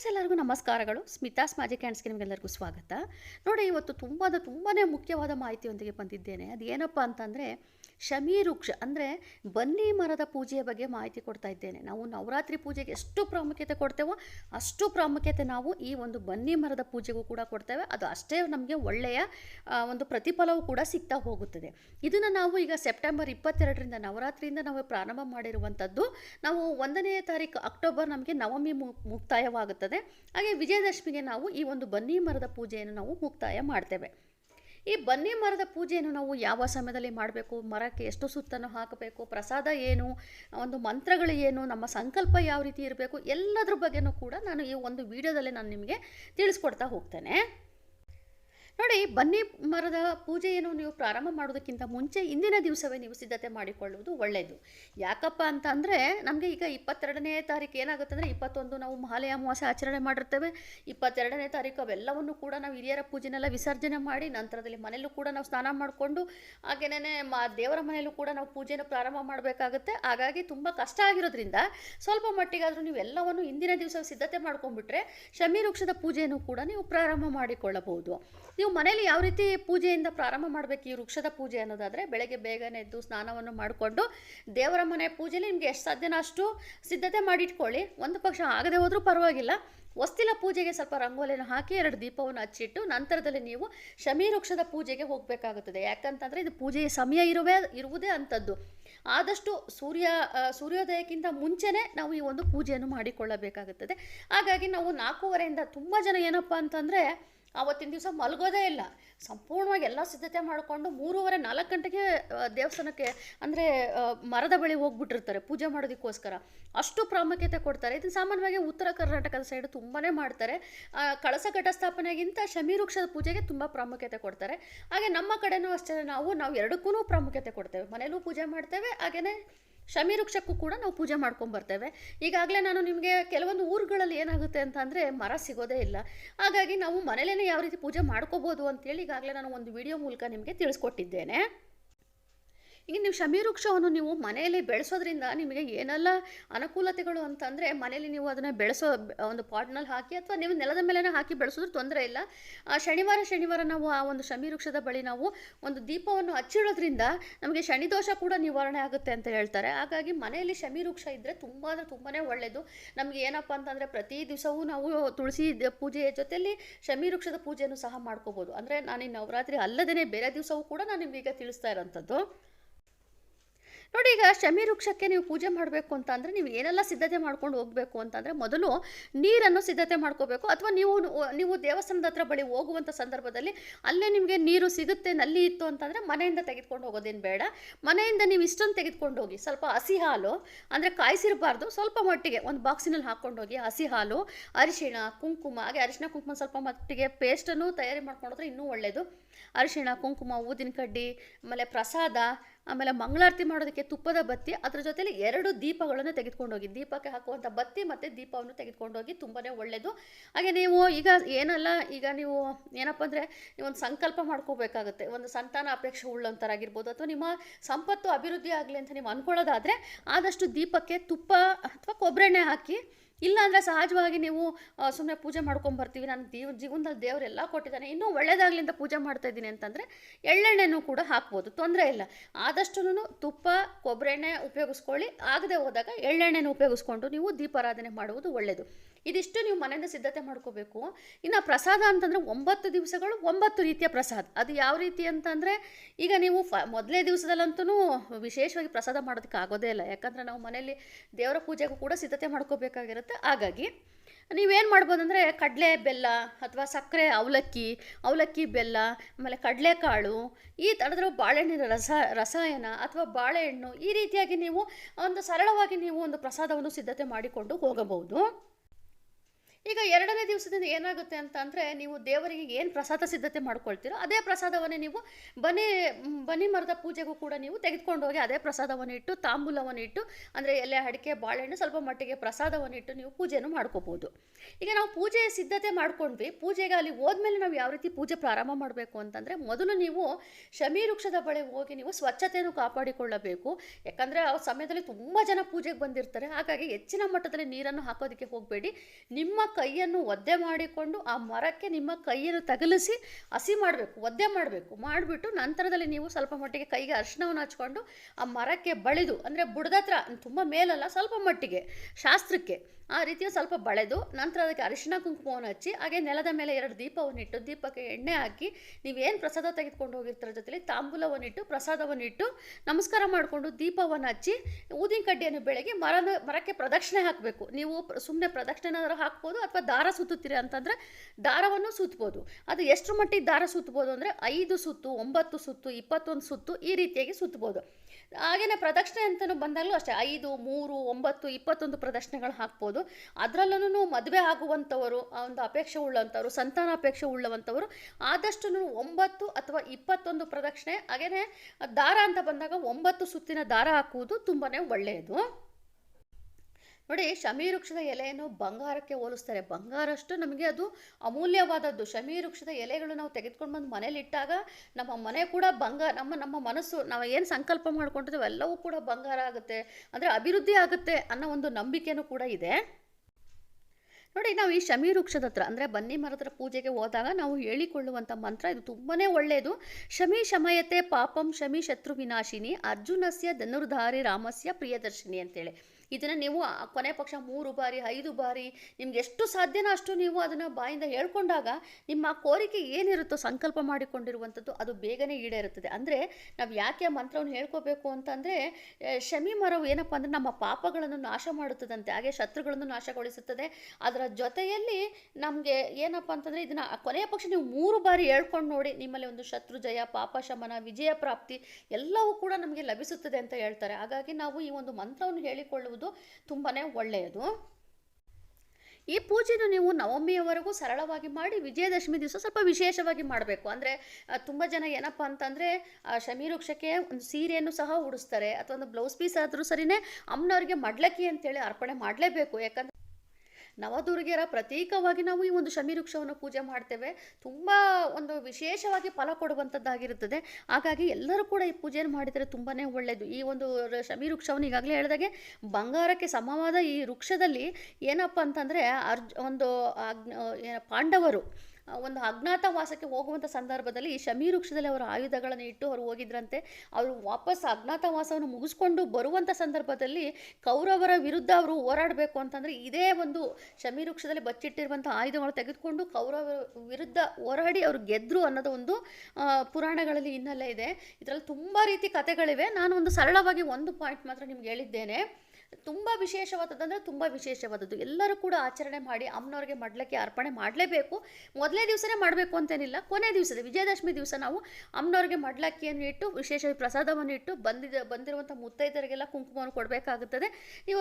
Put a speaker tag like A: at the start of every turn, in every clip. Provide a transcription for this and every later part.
A: Friends ಎಲ್ಲರಿಗೂ ನಮಸ್ಕಾರಗಳು. Smitha's magic ಹ್ಯಾಂಡ್ಸ್ಗೆ ನಿಮಗೆಲ್ಲರಿಗೂ ಸ್ವಾಗತ. ನೋಡಿ, ಇವತ್ತು ತುಂಬ ತುಂಬಾ ಮುಖ್ಯವಾದ ಮಾಹಿತಿಯೊಂದಿಗೆ ಬಂದಿದ್ದೇನೆ. ಅದೇನಪ್ಪ ಅಂತಂದರೆ ಶಮಿ ಅಂದರೆ ಬನ್ನಿ ಮರದ ಪೂಜೆಯ ಬಗ್ಗೆ ಮಾಹಿತಿ ಕೊಡ್ತಾ ಇದ್ದೇನೆ. ನಾವು ನವರಾತ್ರಿ ಪೂಜೆಗೆ ಎಷ್ಟು ಪ್ರಾಮುಖ್ಯತೆ ಕೊಡ್ತೇವೋ ಅಷ್ಟು ಪ್ರಾಮುಖ್ಯತೆ ನಾವು ಈ ಒಂದು ಬನ್ನಿ ಮರದ ಪೂಜೆಗೂ ಕೂಡ ಕೊಡ್ತೇವೆ. ಅದು ಅಷ್ಟೇ ನಮಗೆ ಒಳ್ಳೆಯ ಒಂದು ಪ್ರತಿಫಲವೂ ಕೂಡ ಸಿಗ್ತಾ ಹೋಗುತ್ತದೆ. ಇದನ್ನು ನಾವು ಈಗ ಸೆಪ್ಟೆಂಬರ್ ಇಪ್ಪತ್ತೆರಡರಿಂದ ನವರಾತ್ರಿಯಿಂದ ನಾವು ಪ್ರಾರಂಭ ಮಾಡಿರುವಂಥದ್ದು, ನಾವು ಒಂದನೇ ತಾರೀಕು ಅಕ್ಟೋಬರ್ ನಮಗೆ ನವಮಿ ಮುಕ್ತಾಯವಾಗುತ್ತದೆ. ಹಾಗೆ ವಿಜಯದಶಮಿಗೆ ನಾವು ಈ ಒಂದು ಬನ್ನಿ ಮರದ ಪೂಜೆಯನ್ನು ನಾವು ಮುಕ್ತಾಯ ಮಾಡ್ತೇವೆ. ಈ ಬನ್ನಿ ಮರದ ಪೂಜೆಯನ್ನು ನಾವು ಯಾವ ಸಮಯದಲ್ಲಿ ಮಾಡಬೇಕು? ಮರಕ್ಕೆ ಎಷ್ಟು ಸುತ್ತನ್ನು ಹಾಕಬೇಕು? ಪ್ರಸಾದ ಏನು? ಒಂದು ಮಂತ್ರಗಳು ಏನು? ನಮ್ಮ ಸಂಕಲ್ಪ ಯಾವ ರೀತಿ ಇರಬೇಕು? ಎಲ್ಲದ್ರ ಬಗ್ಗೆನೂ ಕೂಡ ನಾನು ಈ ಒಂದು ವಿಡಿಯೋದಲ್ಲಿ ನಾನು ನಿಮಗೆ ತಿಳಿಸ್ಕೊಡ್ತಾ ಹೋಗ್ತೇನೆ. ನೋಡಿ, ಬನ್ನಿ ಮರದ ಪೂಜೆಯನ್ನು ನೀವು ಪ್ರಾರಂಭ ಮಾಡೋದಕ್ಕಿಂತ ಮುಂಚೆ ಇಂದಿನ ದಿವಸವೇ ನೀವು ಸಿದ್ಧತೆ ಮಾಡಿಕೊಳ್ಳುವುದು ಒಳ್ಳೆಯದು. ಯಾಕಪ್ಪ ಅಂತ ಅಂದರೆ, ನಮಗೆ ಈಗ ಇಪ್ಪತ್ತೆರಡನೇ ತಾರೀಕು ಏನಾಗುತ್ತೆ ಅಂದರೆ, ಇಪ್ಪತ್ತೊಂದು ನಾವು ಮಹಾಲಯ ಅಮಾವಾಸ್ಯ ಆಚರಣೆ ಮಾಡಿರ್ತೇವೆ. ಇಪ್ಪತ್ತೆರಡನೇ ತಾರೀಕು ಅವೆಲ್ಲವನ್ನು ಕೂಡ ನಾವು ಹಿರಿಯರ ಪೂಜೆನೆಲ್ಲ ವಿಸರ್ಜನೆ ಮಾಡಿ, ನಂತರದಲ್ಲಿ ಮನೆಯಲ್ಲೂ ಕೂಡ ನಾವು ಸ್ನಾನ ಮಾಡಿಕೊಂಡು ಹಾಗೇನೇ ಮಾ ದೇವರ ಮನೆಯಲ್ಲೂ ಕೂಡ ನಾವು ಪೂಜೆನ ಪ್ರಾರಂಭ ಮಾಡಬೇಕಾಗುತ್ತೆ. ಹಾಗಾಗಿ ತುಂಬ ಕಷ್ಟ ಆಗಿರೋದ್ರಿಂದ ಸ್ವಲ್ಪ ಮಟ್ಟಿಗಾದರೂ ನೀವು ಎಲ್ಲವನ್ನು ಇಂದಿನ ದಿವಸ ಸಿದ್ಧತೆ ಮಾಡ್ಕೊಂಡ್ಬಿಟ್ರೆ ಶಮಿ ವೃಕ್ಷದ ಪೂಜೆಯನ್ನು ಕೂಡ ನೀವು ಪ್ರಾರಂಭ ಮಾಡಿಕೊಳ್ಳಬಹುದು. ನೀವು ಮನೇಲಿ ಯಾವ ರೀತಿ ಪೂಜೆಯಿಂದ ಪ್ರಾರಂಭ ಮಾಡಬೇಕು? ಈ ವೃಕ್ಷದ ಪೂಜೆ ಅನ್ನೋದಾದರೆ ಬೆಳಗ್ಗೆ ಬೇಗನೆ ಎದ್ದು ಸ್ನಾನವನ್ನು ಮಾಡಿಕೊಂಡು ದೇವರ ಮನೆ ಪೂಜೆಲಿ ನಿಮಗೆ ಎಷ್ಟು ಸಾಧ್ಯನೋ ಅಷ್ಟು ಸಿದ್ಧತೆ ಮಾಡಿಟ್ಕೊಳ್ಳಿ. ಒಂದು ಪಕ್ಷ ಆಗದೆ ಹೋದರೂ ಪರವಾಗಿಲ್ಲ. ಹೊಸ್ತಿಲ ಪೂಜೆಗೆ ಸ್ವಲ್ಪ ರಂಗೋಲಿಯನ್ನು ಹಾಕಿ ಎರಡು ದೀಪವನ್ನು ಹಚ್ಚಿಟ್ಟು ನಂತರದಲ್ಲಿ ನೀವು ಶಮಿ ವೃಕ್ಷದ ಪೂಜೆಗೆ ಹೋಗಬೇಕಾಗುತ್ತದೆ. ಯಾಕಂತಂದರೆ ಇದು ಪೂಜೆಯ ಸಮಯ ಇರುವೆ, ಇರುವುದೇ ಅಂಥದ್ದು. ಆದಷ್ಟು ಸೂರ್ಯ ಸೂರ್ಯೋದಯಕ್ಕಿಂತ ಮುಂಚೆನೇ ನಾವು ಈ ಒಂದು ಪೂಜೆಯನ್ನು ಮಾಡಿಕೊಳ್ಳಬೇಕಾಗುತ್ತದೆ. ಹಾಗಾಗಿ ನಾವು ನಾಲ್ಕೂವರೆಯಿಂದ ತುಂಬ ಜನ ಏನಪ್ಪ ಅಂತಂದರೆ ಆವತ್ತಿನ ದಿವಸ ಮಲಗೋದೇ ಇಲ್ಲ. ಸಂಪೂರ್ಣವಾಗಿ ಎಲ್ಲ ಸಿದ್ಧತೆ ಮಾಡಿಕೊಂಡು ಮೂರುವರೆ ನಾಲ್ಕು ಗಂಟೆಗೆ ದೇವಸ್ಥಾನಕ್ಕೆ, ಅಂದರೆ ಮರದ ಬಳಿ ಹೋಗ್ಬಿಟ್ಟಿರ್ತಾರೆ ಪೂಜೆ ಮಾಡೋದಕ್ಕೋಸ್ಕರ. ಅಷ್ಟು ಪ್ರಾಮುಖ್ಯತೆ ಕೊಡ್ತಾರೆ. ಇದನ್ನು ಸಾಮಾನ್ಯವಾಗಿ ಉತ್ತರ ಕರ್ನಾಟಕದ ಸೈಡ್ ತುಂಬಾ ಮಾಡ್ತಾರೆ. ಕಳಸ ಘಟಸ್ಥಾಪನೆಗಿಂತ ಶಮಿ ವೃಕ್ಷದ ಪೂಜೆಗೆ ತುಂಬ ಪ್ರಾಮುಖ್ಯತೆ ಕೊಡ್ತಾರೆ. ಹಾಗೆ ನಮ್ಮ ಕಡೆನೂ ಅಷ್ಟೇ. ನಾವು ನಾವು ಎರಡಕ್ಕೂ ಪ್ರಾಮುಖ್ಯತೆ ಕೊಡ್ತೇವೆ. ಮನೆಯಲ್ಲೂ ಪೂಜೆ ಮಾಡ್ತೇವೆ. ಹಾಗೆಯೇ ಶಮಿ ವೃಕ್ಷಕ್ಕೂ ಕೂಡ ನಾವು ಪೂಜೆ ಮಾಡ್ಕೊಂಡು ಬರ್ತೇವೆ. ಈಗಾಗಲೇ ನಾನು ನಿಮಗೆ ಕೆಲವೊಂದು ಊರುಗಳಲ್ಲಿ ಏನಾಗುತ್ತೆ ಅಂತ ಅಂದರೆ ಮರ ಸಿಗೋದೇ ಇಲ್ಲ. ಹಾಗಾಗಿ ನಾವು ಮನೇಲೇ ಯಾವ ರೀತಿ ಪೂಜೆ ಮಾಡ್ಕೋಬೋದು ಅಂತೇಳಿ ಈಗಾಗಲೇ ನಾನು ಒಂದು ವಿಡಿಯೋ ಮೂಲಕ ನಿಮಗೆ ತಿಳಿಸ್ಕೊಟ್ಟಿದ್ದೇನೆ. ಈಗ ನೀವು ಶಮಿ ವೃಕ್ಷವನ್ನು ನೀವು ಮನೆಯಲ್ಲಿ ಬೆಳೆಸೋದ್ರಿಂದ ನಿಮಗೆ ಏನೆಲ್ಲ ಅನುಕೂಲತೆಗಳು ಅಂತಂದರೆ ಮನೆಯಲ್ಲಿ ನೀವು ಅದನ್ನು ಬೆಳೆಸೋ ಒಂದು ಪಾಟ್ನಲ್ಲಿ ಹಾಕಿ ಅಥವಾ ನೀವು ನೆಲದ ಮೇಲೆ ಹಾಕಿ ಬೆಳೆಸೋದ್ರ ತೊಂದರೆ ಇಲ್ಲ. ಶನಿವಾರ ಶನಿವಾರ ನಾವು ಆ ಒಂದು ಶಮಿ ವೃಕ್ಷದ ಬಳಿ ನಾವು ಒಂದು ದೀಪವನ್ನು ಹಚ್ಚಿಡೋದ್ರಿಂದ ನಮಗೆ ಶನಿ ದೋಷ ಕೂಡ ನಿವಾರಣೆ ಆಗುತ್ತೆ ಅಂತ ಹೇಳ್ತಾರೆ. ಹಾಗಾಗಿ ಮನೆಯಲ್ಲಿ ಶಮಿ ವೃಕ್ಷ ಇದ್ದರೆ ತುಂಬ ಅಂದರೆ ತುಂಬಾ ಒಳ್ಳೆಯದು ನಮಗೆ ಏನಪ್ಪ ಅಂತಂದರೆ ಪ್ರತಿ ದಿವಸವೂ ನಾವು ತುಳಸಿ ಪೂಜೆಯ ಜೊತೆಯಲ್ಲಿ ಶಮಿ ವೃಕ್ಷದ ಪೂಜೆಯನ್ನು ಸಹ ಮಾಡ್ಕೋಬೋದು. ಅಂದರೆ ನಾನು ಈ ನವರಾತ್ರಿ ಅಲ್ಲದೇ ಬೇರೆ ದಿವಸವೂ ಕೂಡ ನಾನು ನಿಮಗೀಗ ತಿಳಿಸ್ತಾ ಇರೋಂಥದ್ದು. ನೋಡಿ, ಈಗ ಶಮಿ ವೃಕ್ಷಕ್ಕೆ ನೀವು ಪೂಜೆ ಮಾಡಬೇಕು ಅಂತ ಅಂದರೆ ನೀವು ಏನೆಲ್ಲ ಸಿದ್ಧತೆ ಮಾಡ್ಕೊಂಡು ಹೋಗಬೇಕು ಅಂತಂದರೆ ಮೊದಲು ನೀರನ್ನು ಸಿದ್ಧತೆ ಮಾಡ್ಕೋಬೇಕು. ಅಥವಾ ನೀವು ನೀವು ದೇವಸ್ಥಾನದ ಹತ್ರ ಬಳಿ ಹೋಗುವಂಥ ಸಂದರ್ಭದಲ್ಲಿ ಅಲ್ಲೇ ನಿಮಗೆ ನೀರು ಸಿಗುತ್ತೆ, ನಲ್ಲಿ ಇತ್ತು ಅಂತಂದರೆ ಮನೆಯಿಂದ ತೆಗೆದುಕೊಂಡು ಹೋಗೋದೇನು ಬೇಡ. ಮನೆಯಿಂದ ನೀವು ಇಷ್ಟೊಂದು ತೆಗೆದುಕೊಂಡು ಹೋಗಿ, ಸ್ವಲ್ಪ ಹಸಿ ಹಾಲು, ಅಂದರೆ ಕಾಯಿಸಿರಬಾರ್ದು, ಸ್ವಲ್ಪ ಮಟ್ಟಿಗೆ ಒಂದು ಬಾಕ್ಸಿನಲ್ಲಿ ಹಾಕ್ಕೊಂಡು ಹೋಗಿ ಹಸಿ ಹಾಲು, ಅರಿಶಿಣ, ಕುಂಕುಮ, ಹಾಗೆ ಅರಿಶಿಣ, ಕುಂಕುಮ ಸ್ವಲ್ಪ ಮಟ್ಟಿಗೆ ಪೇಸ್ಟನ್ನು ತಯಾರಿ ಮಾಡ್ಕೊಂಡ್ರೆ ಇನ್ನೂ ಒಳ್ಳೆಯದು ಅರಿಶಿಣ, ಕುಂಕುಮ, ಊದಿನ ಕಡ್ಡಿ, ಆಮೇಲೆ ಪ್ರಸಾದ ಆಮೇಲೆ ಮಂಗಳಾರತಿ ಮಾಡೋದಕ್ಕೆ ತುಪ್ಪದ ಬತ್ತಿ, ಅದ್ರ ಜೊತೆಲಿ ಎರಡು ದೀಪಗಳನ್ನು ತೆಗೆದುಕೊಂಡು ಹೋಗಿ ದೀಪಕ್ಕೆ ಹಾಕುವಂಥ ಬತ್ತಿ ಮತ್ತು ದೀಪವನ್ನು ತೆಗೆದುಕೊಂಡು ಹೋಗಿ ತುಂಬಾ ಒಳ್ಳೆಯದು ಹಾಗೆ ನೀವು ಈಗ ಏನಲ್ಲ, ಈಗ ನೀವು ಏನಪ್ಪ ಅಂದರೆ ಒಂದು ಸಂಕಲ್ಪ ಮಾಡ್ಕೋಬೇಕಾಗುತ್ತೆ. ಒಂದು ಸಂತಾನ ಅಪೇಕ್ಷೆ ಉಳ್ಳಂಥರಾಗಿರ್ಬೋದು ಅಥವಾ ನಿಮ್ಮ ಸಂಪತ್ತು ಅಭಿವೃದ್ಧಿ ಆಗಲಿ ಅಂತ ನೀವು ಅಂದ್ಕೊಳ್ಳೋದಾದರೆ ಆದಷ್ಟು ದೀಪಕ್ಕೆ ತುಪ್ಪ ಅಥವಾ ಕೊಬ್ಬರೆಣ್ಣೆ ಹಾಕಿ ಇಲ್ಲ ಅಂದರೆ ಸಹಜವಾಗಿ ನೀವು ಸುಮ್ಮನೆ ಪೂಜೆ ಮಾಡ್ಕೊಂಬರ್ತೀವಿ ನಾನು ದೇವ್, ಜೀವನದಲ್ಲಿ ದೇವರೆಲ್ಲ ಕೊಟ್ಟಿದ್ದಾನೆ. ಇನ್ನೂ ಒಳ್ಳೇದಾಗಲಿ ಅಂತ ಪೂಜೆ ಮಾಡ್ತಾ ಇದ್ದೀನಿ ಅಂತಂದರೆ ಎಳ್ಳೆಣ್ಣೆನೂ ಕೂಡ ಹಾಕ್ಬೋದು. ತೊಂದರೆ ಇಲ್ಲ. ಆದಷ್ಟು ತುಪ್ಪ ಕೊಬ್ಬರೆಣ್ಣೆ ಉಪಯೋಗಿಸ್ಕೊಳ್ಳಿ. ಆಗದೆ ಹೋದಾಗ ಎಳ್ಳೆಣ್ಣೆನ ಉಪಯೋಗಿಸ್ಕೊಂಡು ನೀವು ದೀಪಾರಾಧನೆ ಮಾಡುವುದು ಒಳ್ಳೆಯದು ಇದಿಷ್ಟು ನೀವು ಮನೆಯಿಂದ ಸಿದ್ಧತೆ ಮಾಡ್ಕೋಬೇಕು. ಇನ್ನು ಪ್ರಸಾದ ಅಂತಂದರೆ ಒಂಬತ್ತು ದಿವಸಗಳು ಒಂಬತ್ತು ರೀತಿಯ ಪ್ರಸಾದ. ಅದು ಯಾವ ರೀತಿ ಅಂತಂದರೆ ಈಗ ನೀವು ಫ, ಮೊದಲೇ ದಿವಸದಲ್ಲಂತೂ ವಿಶೇಷವಾಗಿ ಪ್ರಸಾದ ಮಾಡೋದಕ್ಕೆ ಆಗೋದೇ ಇಲ್ಲ. ಯಾಕಂದರೆ ನಾವು ಮನೆಯಲ್ಲಿ ದೇವರ ಪೂಜೆಗೂ ಕೂಡ ಸಿದ್ಧತೆ ಮಾಡ್ಕೋಬೇಕಾಗಿರುತ್ತೆ. ಹಾಗಾಗಿ ನೀವೇನು ಮಾಡ್ಬೋದು ಅಂದರೆ ಕಡಲೆ ಬೆಲ್ಲ ಅಥವಾ ಸಕ್ಕರೆ ಅವಲಕ್ಕಿ ಅವಲಕ್ಕಿ ಬೆಲ್ಲ, ಆಮೇಲೆ ಕಡಲೆಕಾಳು, ಈ ಥರದ್ರ ಬಾಳೆಹಣ್ಣಿನ ರಸ, ರಸಾಯನ ಅಥವಾ ಬಾಳೆಹಣ್ಣು ಈ ರೀತಿಯಾಗಿ ನೀವು ಒಂದು ಸರಳವಾಗಿ ನೀವು ಒಂದು ಪ್ರಸಾದವನ್ನು ಸಿದ್ಧತೆ ಮಾಡಿಕೊಂಡು ಹೋಗಬಹುದು. ಈಗ ಎರಡನೇ ದಿವಸದಿಂದ ಏನಾಗುತ್ತೆ ಅಂತ ಅಂದರೆ ನೀವು ದೇವರಿಗೆ ಏನು ಪ್ರಸಾದ ಸಿದ್ಧತೆ ಮಾಡ್ಕೊಳ್ತೀರೋ ಅದೇ ಪ್ರಸಾದವನ್ನೇ ನೀವು ಬನ್ನಿ ಬನಿ ಮರದ ಪೂಜೆಗೂ ಕೂಡ ನೀವು ತೆಗೆದುಕೊಂಡು ಹೋಗಿ ಅದೇ ಪ್ರಸಾದವನ್ನು ಇಟ್ಟು, ತಾಂಬೂಲವನ್ನು ಇಟ್ಟು, ಅಂದರೆ ಎಲೆ, ಅಡಿಕೆ, ಬಾಳೆಹಣ್ಣು ಸ್ವಲ್ಪ ಮಟ್ಟಿಗೆ ಪ್ರಸಾದವನ್ನು ಇಟ್ಟು ನೀವು ಪೂಜೆಯನ್ನು ಮಾಡ್ಕೋಬೋದು. ಈಗ ನಾವು ಪೂಜೆ ಸಿದ್ಧತೆ ಮಾಡ್ಕೊಂಡ್ವಿ, ಪೂಜೆಗೆ ಅಲ್ಲಿ ಹೋದ್ಮೇಲೆ ನಾವು ಯಾವ ರೀತಿ ಪೂಜೆ ಪ್ರಾರಂಭ ಮಾಡಬೇಕು ಅಂತಂದರೆ ಮೊದಲು ನೀವು ಶಮಿ ವೃಕ್ಷದ ಬಳಿ ಹೋಗಿ ನೀವು ಸ್ವಚ್ಛತೆಯನ್ನು ಕಾಪಾಡಿಕೊಳ್ಳಬೇಕು. ಯಾಕಂದರೆ ಆ ಸಮಯದಲ್ಲಿ ತುಂಬ ಜನ ಪೂಜೆಗೆ ಬಂದಿರ್ತಾರೆ, ಹಾಗಾಗಿ ಹೆಚ್ಚಿನ ಮಟ್ಟದಲ್ಲಿ ನೀರನ್ನು ಹಾಕೋದಕ್ಕೆ ಹೋಗಬೇಡಿ. ನಿಮ್ಮ ಕೈಯನ್ನು ಒದ್ದೆ ಮಾಡಿಕೊಂಡು ಆ ಮರಕ್ಕೆ ನಿಮ್ಮ ಕೈಯನ್ನು ತಗಲಿಸಿ ಹಸಿ ಮಾಡಬೇಕು, ಒದ್ದೆ ಮಾಡಬೇಕು. ಮಾಡಿಬಿಟ್ಟು ನಂತರದಲ್ಲಿ ನೀವು ಸ್ವಲ್ಪ ಮಟ್ಟಿಗೆ ಕೈಗೆ ಅರಿಶಿನವನ್ನು ಹಚ್ಕೊಂಡು ಆ ಮರಕ್ಕೆ ಬಳಿದು, ಅಂದರೆ ಬುಡದತ್ರ ತುಂಬ ಮೇಲಲ್ಲ, ಸ್ವಲ್ಪ ಮಟ್ಟಿಗೆ, ಶಾಸ್ತ್ರಕ್ಕೆ ಆ ರೀತಿಯು ಸ್ವಲ್ಪ ಬಳೆದು ನಂತರ ಅದಕ್ಕೆ ಅರಿಶಿನ ಕುಂಕುಮವನ್ನು ಹಚ್ಚಿ, ಹಾಗೆ ನೆಲದ ಮೇಲೆ ಎರಡು ದೀಪವನ್ನು ಇಟ್ಟು, ದೀಪಕ್ಕೆ ಎಣ್ಣೆ ಹಾಕಿ ನೀವೇನು ಪ್ರಸಾದ ತೆಗೆದುಕೊಂಡು ಹೋಗಿರ್ತಾರ ಜೊತೆಲಿ ತಾಂಬೂಲವನ್ನಿಟ್ಟು ಇಟ್ಟು, ಪ್ರಸಾದವನ್ನು ಇಟ್ಟು ನಮಸ್ಕಾರ ಮಾಡಿಕೊಂಡು ದೀಪವನ್ನು ಹಚ್ಚಿ, ಊದಿನ ಕಡ್ಡಿಯನ್ನು ಬೆಳಗ್ಗೆ ಮರದ ಮರಕ್ಕೆ ಪ್ರದಕ್ಷಿಣೆ ಹಾಕಬೇಕು. ನೀವು ಸುಮ್ಮನೆ ಪ್ರದಕ್ಷಿಣೆನಾದರೂ ಹಾಕ್ಬೋದು ಅಥವಾ ದಾರ ಸುತ್ತುತ್ತೀರಿ ಅಂತಂದರೆ ದಾರವನ್ನು ಸುತ್ತಬೋದು ಅದು ಎಷ್ಟು ಮಟ್ಟಿಗೆ ದಾರ ಸುತ್ತಬೋದು ಅಂದರೆ ಐದು ಸುತ್ತು, ಒಂಬತ್ತು ಸುತ್ತು, ಇಪ್ಪತ್ತೊಂದು ಸುತ್ತು ಈ ರೀತಿಯಾಗಿ ಸುತ್ತಬೋದು ಹಾಗೆಯೇ ಪ್ರದಕ್ಷಿಣೆ ಅಂತಲೂ ಬಂದಾಗಲೂ ಅಷ್ಟೇ, ಐದು, ಮೂರು, ಒಂಬತ್ತು, ಇಪ್ಪತ್ತೊಂದು ಪ್ರದಕ್ಷಿಣೆಗಳು ಹಾಕ್ಬೋದು. ಅದರಲ್ಲೂ ಮದುವೆ ಆಗುವಂಥವರು ಒಂದು ಅಪೇಕ್ಷೆ ಉಳ್ಳಂಥವ್ರು, ಸಂತಾನ ಅಪೇಕ್ಷೆ ಉಳ್ಳವಂಥವರು ಆದಷ್ಟು ಒಂಬತ್ತು ಅಥವಾ ಇಪ್ಪತ್ತೊಂದು ಪ್ರದಕ್ಷಿಣೆ ಹಾಗೆಯೇ ದಾರ ಅಂತ ಬಂದಾಗ ಒಂಬತ್ತು ಸುತ್ತಿನ ದಾರ ಹಾಕುವುದು ತುಂಬಾ ಒಳ್ಳೆಯದು. ನೋಡಿ ಶಮಿ ವೃಕ್ಷದ ಎಲೆಯನ್ನು ಬಂಗಾರಕ್ಕೆ ಹೋಲಿಸ್ತಾರೆ. ಬಂಗಾರಷ್ಟು ನಮಗೆ ಅದು ಅಮೂಲ್ಯವಾದದ್ದು. ಶಮಿ ವೃಕ್ಷದ ಎಲೆಗಳು ನಾವು ತೆಗೆದುಕೊಂಡು ಬಂದು ಮನೇಲಿಟ್ಟಾಗ ನಮ್ಮ ಮನೆ ಕೂಡ ಬಂಗಾರ, ನಮ್ಮ ನಮ್ಮ ಮನಸ್ಸು, ನಾವು ಏನು ಸಂಕಲ್ಪ ಮಾಡ್ಕೊಂಡಿದ್ದೇವೆ ಎಲ್ಲವೂ ಕೂಡ ಬಂಗಾರ ಆಗುತ್ತೆ. ಅಂದರೆ ಅಭಿವೃದ್ಧಿ ಆಗುತ್ತೆ ಅನ್ನೋ ಒಂದು ನಂಬಿಕೆನೂ ಕೂಡ ಇದೆ. ನೋಡಿ, ನಾವು ಈ ಶಮಿ ವೃಕ್ಷದ ಹತ್ರ, ಅಂದರೆ ಬನ್ನಿ ಮರದ ಪೂಜೆಗೆ ಹೋದಾಗ ನಾವು ಹೇಳಿಕೊಳ್ಳುವಂಥ ಮಂತ್ರ, ಇದು ತುಂಬಾ ಒಳ್ಳೆಯದು ಶಮಿ ಶಮಯತೆ ಪಾಪಂ ಶಮಿ ಶತ್ರು ವಿನಾಶಿನಿ ಅರ್ಜುನಸ್ಯ ಧನುರ್ಧಾರಿ ರಾಮಸ್ಯ ಪ್ರಿಯದರ್ಶಿನಿ ಅಂತೇಳಿ. ಇದನ್ನು ನೀವು ಕೊನೆ ಪಕ್ಷ ಮೂರು ಬಾರಿ, ಐದು ಬಾರಿ, ನಿಮ್ಗೆ ಎಷ್ಟು ಸಾಧ್ಯನೋ ಅಷ್ಟು ನೀವು ಅದನ್ನು ಬಾಯಿಂದ ಹೇಳ್ಕೊಂಡಾಗ ನಿಮ್ಮ ಕೋರಿಕೆ ಏನಿರುತ್ತೋ ಸಂಕಲ್ಪ ಮಾಡಿಕೊಂಡಿರುವಂಥದ್ದು ಅದು ಬೇಗನೆ ಈಡೇರುತ್ತದೆ. ಅಂದರೆ ನಾವು ಯಾಕೆ ಆ ಮಂತ್ರವನ್ನು ಹೇಳ್ಕೋಬೇಕು ಅಂತಂದರೆ ಶಮಿ ಮರವು ಏನಪ್ಪ ಅಂದರೆ ನಮ್ಮ ಪಾಪಗಳನ್ನು ನಾಶ ಮಾಡುತ್ತದಂತೆ, ಹಾಗೆ ಶತ್ರುಗಳನ್ನು ನಾಶಗೊಳಿಸುತ್ತದೆ. ಅದರ ಜೊತೆಯಲ್ಲಿ ನಮಗೆ ಏನಪ್ಪ ಅಂತಂದರೆ ಇದನ್ನು ಕೊನೆಯ ಪಕ್ಷ ನೀವು ಮೂರು ಬಾರಿ ಹೇಳ್ಕೊಂಡು ನೋಡಿ, ನಿಮ್ಮಲ್ಲಿ ಒಂದು ಶತ್ರು ಜಯ, ಪಾಪ ಶಮನ, ವಿಜಯ ಪ್ರಾಪ್ತಿ ಎಲ್ಲವೂ ಕೂಡ ನಮಗೆ ಲಭಿಸುತ್ತದೆ ಅಂತ ಹೇಳ್ತಾರೆ. ಹಾಗಾಗಿ ನಾವು ಈ ಒಂದು ಮಂತ್ರವನ್ನು ಹೇಳಿಕೊಳ್ಳುವುದು ತುಂಬಾ ಒಳ್ಳೆಯದು. ಈ ಪೂಜೆನ ನೀವು ನವಮಿಯವರೆಗೂ ಸರಳವಾಗಿ ಮಾಡಿ ವಿಜಯದಶಮಿ ದಿವಸ ಸ್ವಲ್ಪ ವಿಶೇಷವಾಗಿ ಮಾಡಬೇಕು. ಅಂದರೆ ತುಂಬ ಜನ ಏನಪ್ಪ ಅಂತಂದರೆ ಶಮಿ ವೃಕ್ಷಕ್ಕೆ ಒಂದು ಸೀರೆಯನ್ನು ಸಹ ಉಡಿಸ್ತಾರೆ. ಅಥವಾ ಒಂದು ಬ್ಲೌಸ್ ಪೀಸ್ ಆದರೂ ಸರಿನೇ ಅಮ್ಮನವ್ರಿಗೆ ಮಡ್ಲಕ್ಕಿ ಅಂತೇಳಿ ಅರ್ಪಣೆ ಮಾಡಲೇಬೇಕು. ಯಾಕಂದರೆ ನವದುರ್ಗೆಯರ ಪ್ರತೀಕವಾಗಿ ನಾವು ಈ ಒಂದು ಶಮಿ ವೃಕ್ಷವನ್ನು ಪೂಜೆ ಮಾಡ್ತೇವೆ. ತುಂಬ ಒಂದು ವಿಶೇಷವಾಗಿ ಫಲ ಕೊಡುವಂಥದ್ದಾಗಿರುತ್ತದೆ ಹಾಗಾಗಿ ಎಲ್ಲರೂ ಕೂಡ ಈ ಪೂಜೆಯನ್ನು ಮಾಡಿದರೆ ತುಂಬಾ ಒಳ್ಳೆಯದು ಈ ಒಂದು ಶಮಿ ವೃಕ್ಷವನ್ನು ಈಗಾಗಲೇ ಹೇಳಿದಾಗೆ ಬಂಗಾರಕ್ಕೆ ಸಮವಾದ ಈ ವೃಕ್ಷದಲ್ಲಿ ಏನಪ್ಪ ಅಂತಂದರೆ ಅರ್ಜ್ ಒಂದು ಪಾಂಡವರು ಒಂದು ಅಜ್ಞಾತವಾಸಕ್ಕೆ ಹೋಗುವಂಥ ಸಂದರ್ಭದಲ್ಲಿ ಈ ಶಮಿ ವೃಕ್ಷದಲ್ಲಿ ಅವರ ಆಯುಧಗಳನ್ನು ಇಟ್ಟು ಅವರು ಹೋಗಿದ್ರಂತೆ. ಅವರು ವಾಪಸ್ ಅಜ್ಞಾತವಾಸವನ್ನು ಮುಗಿಸ್ಕೊಂಡು ಬರುವಂಥ ಸಂದರ್ಭದಲ್ಲಿ ಕೌರವರ ವಿರುದ್ಧ ಅವರು ಹೋರಾಡಬೇಕು ಅಂತಂದರೆ ಇದೇ ಒಂದು ಶಮಿ ವೃಕ್ಷದಲ್ಲಿ ಬಚ್ಚಿಟ್ಟಿರುವಂಥ ಆಯುಧಗಳು ತೆಗೆದುಕೊಂಡು ಕೌರವರ ವಿರುದ್ಧ ಹೋರಾಡಿ ಅವರು ಗೆದ್ದರು ಅನ್ನೋದು ಒಂದು ಪುರಾಣಗಳಲ್ಲಿ ಹಿನ್ನೆಲೆ ಇದೆ. ಇದರಲ್ಲಿ ತುಂಬ ರೀತಿ ಕಥೆಗಳಿವೆ. ನಾನು ಒಂದು ಸರಳವಾಗಿ ಒಂದು ಪಾಯಿಂಟ್ ಮಾತ್ರ ನಿಮ್ಗೆ ಹೇಳಿದ್ದೇನೆ. ತುಂಬ ವಿಶೇಷವಾದದ್ದು ತುಂಬ ವಿಶೇಷವಾದದ್ದು. ಎಲ್ಲರೂ ಕೂಡ ಆಚರಣೆ ಮಾಡಿ ಅಮ್ಮನವ್ರಿಗೆ ಮಡ್ಲಕ್ಕೆ ಅರ್ಪಣೆ ಮಾಡಲೇಬೇಕು. ಮೊದಲೇ ದಿವಸನೇ ಮಾಡಬೇಕು ಅಂತೇನಿಲ್ಲ. ಕೊನೆ ದಿವಸದ, ವಿಜಯದಶಮಿ ದಿವಸ ನಾವು ಅಮ್ಮನವ್ರಿಗೆ ಮಡ್ಲಕ್ಕಿಯನ್ನು ಇಟ್ಟು, ವಿಶೇಷ ಪ್ರಸಾದವನ್ನು ಇಟ್ಟು ಬಂದಿದ್ದ ಬಂದಿರುವಂಥ ಮುತ್ತೈದರಿಗೆಲ್ಲ ಕುಂಕುಮವನ್ನು ಕೊಡಬೇಕಾಗುತ್ತದೆ. ನೀವು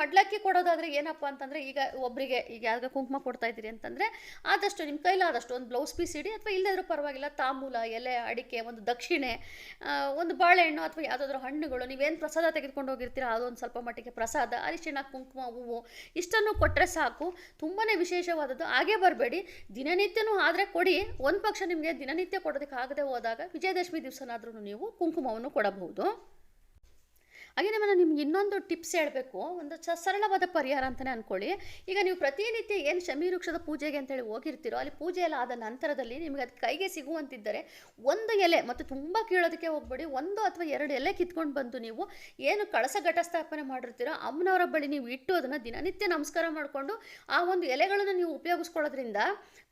A: ಮಡ್ಲಕ್ಕಿ ಕೊಡೋದಾದರೆ ಏನಪ್ಪ ಅಂತಂದರೆ, ಈಗ ಒಬ್ಬರಿಗೆ ಈಗ ಯಾವಾಗ ಕುಂಕುಮ ಕೊಡ್ತಾ ಇದ್ದೀರಿ ಅಂತಂದರೆ, ಆದಷ್ಟು ನಿಮ್ಮ ಕೈಲಾದಷ್ಟು ಒಂದು ಬ್ಲೌಸ್ ಪೀಸ್ ಇಡಿ ಅಥವಾ ಇಲ್ಲದ್ರೂ ಪರವಾಗಿಲ್ಲ, ತಾಮೂಲ, ಎಲೆ, ಅಡಿಕೆ, ಒಂದು ದಕ್ಷಿಣೆ ಒಂದು ಬಾಳೆಹಣ್ಣು ಅಥವಾ ಯಾವುದಾದ್ರೂ ಹಣ್ಣುಗಳು, ನೀವೇನು ಪ್ರಸಾದ ತೆಗೆದುಕೊಂಡು ಹೋಗಿರ್ತೀರ, ಅದೊಂದು ಸ್ವಲ್ಪ ಮಟ್ಟಿಗೆ ಪ್ರಸಾದ, ಅರಿಶಿಣ, ಕುಂಕುಮ, ಹೂವು, ಇಷ್ಟನ್ನು ಕೊಟ್ಟರೆ ಸಾಕು. ತುಂಬಾ ವಿಶೇಷವಾದದ್ದು. ಹಾಗೇ ಬರಬೇಡಿ. ದಿನನಿತ್ಯನೂ ಆದರೆ ಕೊಡಿ. ಒಂದು ಪಕ್ಷ ನಿಮಗೆ ದಿನನಿತ್ಯ ಕೊಡೋದಕ್ಕೆ ಆಗದೆ ಹೋದಾಗ ವಿಜಯದಶಮಿ ದಿವಸನಾದ್ರೂ ನೀವು ಕುಂಕುಮವನ್ನು ಕೊಡಬಹುದು. ಹಾಗೆ ನಾನು ನಿಮ್ಗೆ ಇನ್ನೊಂದು ಟಿಪ್ಸ್ ಹೇಳಬೇಕು. ಒಂದು ಚ ಸರಳವಾದ ಪರಿಹಾರ ಅಂತಲೇ ಅಂದ್ಕೊಳ್ಳಿ ಈಗ ನೀವು ಪ್ರತಿನಿತ್ಯ ಏನು ಶಮಿ ವೃಕ್ಷದ ಪೂಜೆಗೆ ಅಂತೇಳಿ ಹೋಗಿರ್ತೀರೋ, ಅಲ್ಲಿ ಪೂಜೆ ಎಲ್ಲ ಆದ ನಂತರದಲ್ಲಿ ನಿಮಗೆ ಅದು ಕೈಗೆ ಸಿಗುವಂತಿದ್ದರೆ ಒಂದು ಎಲೆ ಮತ್ತು ತುಂಬ ಕೀಳೋದಕ್ಕೆ ಹೋಗ್ಬೇಡಿ. ಒಂದು ಅಥವಾ ಎರಡು ಎಲೆ ಕಿತ್ಕೊಂಡು ಬಂದು ನೀವು ಏನು ಕಳಸ ಘಟಸ್ಥಾಪನೆ ಮಾಡಿರ್ತೀರೋ ಅಮ್ಮನವರ ಬಳಿ ನೀವು ಇಟ್ಟು ಅದನ್ನು ದಿನನಿತ್ಯ ನಮಸ್ಕಾರ ಮಾಡಿಕೊಂಡು ಆ ಒಂದು ಎಲೆಗಳನ್ನು ನೀವು ಉಪಯೋಗಿಸ್ಕೊಳ್ಳೋದ್ರಿಂದ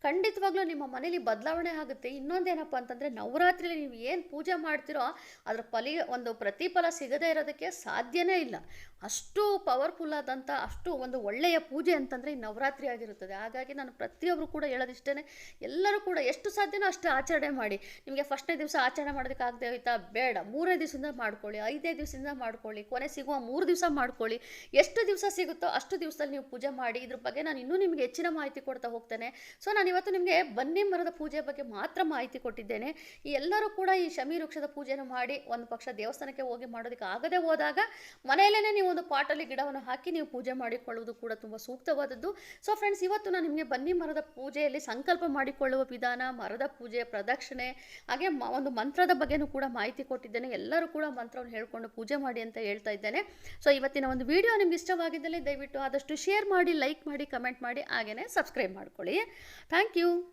A: ಖಂಡಿತವಾಗ್ಲೂ ನಿಮ್ಮ ಮನೇಲಿ ಬದಲಾವಣೆ ಆಗುತ್ತೆ. ಇನ್ನೊಂದೇನಪ್ಪ ಅಂತಂದರೆ ನವರಾತ್ರಿಲಿ ನೀವು ಏನು ಪೂಜೆ ಮಾಡ್ತೀರೋ ಅದರ ಫಲಿ, ಒಂದು ಪ್ರತಿಫಲ ಸಿಗದೇ ಇರೋದಕ್ಕೆ ಸಾಧ್ಯನೇ ಇಲ್ಲ. ಅಷ್ಟು ಪವರ್ಫುಲ್ ಆದಂಥ ಅಷ್ಟು ಒಂದು ಒಳ್ಳೆಯ ಪೂಜೆ ಅಂತಂದರೆ ಈ ನವರಾತ್ರಿ ಆಗಿರುತ್ತದೆ. ಹಾಗಾಗಿ ನಾನು ಪ್ರತಿಯೊಬ್ಬರು ಕೂಡ ಹೇಳೋದಿಷ್ಟೇ ಎಲ್ಲರೂ ಕೂಡ ಎಷ್ಟು ಸಾಧ್ಯನೋ ಅಷ್ಟು ಆಚರಣೆ ಮಾಡಿ. ನಿಮಗೆ ಫಸ್ಟ್ನೇ ದಿವಸ ಆಚರಣೆ ಮಾಡೋದಕ್ಕೆ ಆಗದೆ ಹೋಯ್ತಾ, ಬೇಡ. ಮೂರನೇ ದಿವಸದಿಂದ ಮಾಡ್ಕೊಳ್ಳಿ ಐದೇ ದಿವಸದಿಂದ ಮಾಡ್ಕೊಳ್ಳಿ, ಕೊನೆ ಸಿಗುವ ಮೂರು ದಿವಸ ಮಾಡ್ಕೊಳ್ಳಿ. ಎಷ್ಟು ದಿವಸ ಸಿಗುತ್ತೋ ಅಷ್ಟು ದಿವಸದಲ್ಲಿ ನೀವು ಪೂಜೆ ಮಾಡಿ. ಇದ್ರ ಬಗ್ಗೆ ನಾನು ಇನ್ನೂ ನಿಮಗೆ ಹೆಚ್ಚಿನ ಮಾಹಿತಿ ಕೊಡ್ತಾ ಹೋಗ್ತೇನೆ. ಸೊ ನಾನು ಇವತ್ತು ನಿಮಗೆ ಬನ್ನಿ ಮರದ ಪೂಜೆ ಬಗ್ಗೆ ಮಾತ್ರ ಮಾಹಿತಿ ಕೊಟ್ಟಿದ್ದೇನೆ. ಎಲ್ಲರೂ ಕೂಡ ಈ ಶಮಿ ವೃಕ್ಷದ ಪೂಜೆಯನ್ನು ಮಾಡಿ ಒಂದು ಪಕ್ಷ ದೇವಸ್ಥಾನಕ್ಕೆ ಹೋಗಿ ಮಾಡೋದಕ್ಕೆ ಆಗದೆ ಹೋದಾಗ ಮನೆಯಲ್ಲೇ ನೀವು ಒಂದು ಪಾಟಲ್ಲಿ ಗಿಡವನ್ನು ಹಾಕಿ ನೀವು ಪೂಜೆ ಮಾಡಿಕೊಳ್ಳುವುದು ಕೂಡ ತುಂಬ ಸೂಕ್ತವಾದದ್ದು. ಸೊ ಫ್ರೆಂಡ್ಸ್ ಇವತ್ತು ನಾನು ನಿಮಗೆ ಬನ್ನಿ ಮರದ ಪೂಜೆಯಲ್ಲಿ ಸಂಕಲ್ಪ ಮಾಡಿಕೊಳ್ಳುವ ವಿಧಾನ, ಮರದ ಪೂಜೆ ಪ್ರದಕ್ಷಿಣೆ, ಹಾಗೆ ಒಂದು ಮಂತ್ರದ ಬಗ್ಗೆನೂ ಕೂಡ ಮಾಹಿತಿ ಕೊಟ್ಟಿದ್ದೇನೆ. ಎಲ್ಲರೂ ಕೂಡ ಮಂತ್ರವನ್ನು ಹೇಳ್ಕೊಂಡು ಪೂಜೆ ಮಾಡಿ ಅಂತ ಹೇಳ್ತಾ ಇದ್ದೇನೆ. ಸೊ ಇವತ್ತಿನ ಒಂದು ವಿಡಿಯೋ ನಿಮ್ಗೆ ಇಷ್ಟವಾಗಿದ್ದಲ್ಲಿ ದಯವಿಟ್ಟು ಆದಷ್ಟು ಶೇರ್ ಮಾಡಿ, ಲೈಕ್ ಮಾಡಿ, ಕಮೆಂಟ್ ಮಾಡಿ ಹಾಗೆಯೇ ಸಬ್ಸ್ಕ್ರೈಬ್ ಮಾಡ್ಕೊಳ್ಳಿ. Thank you.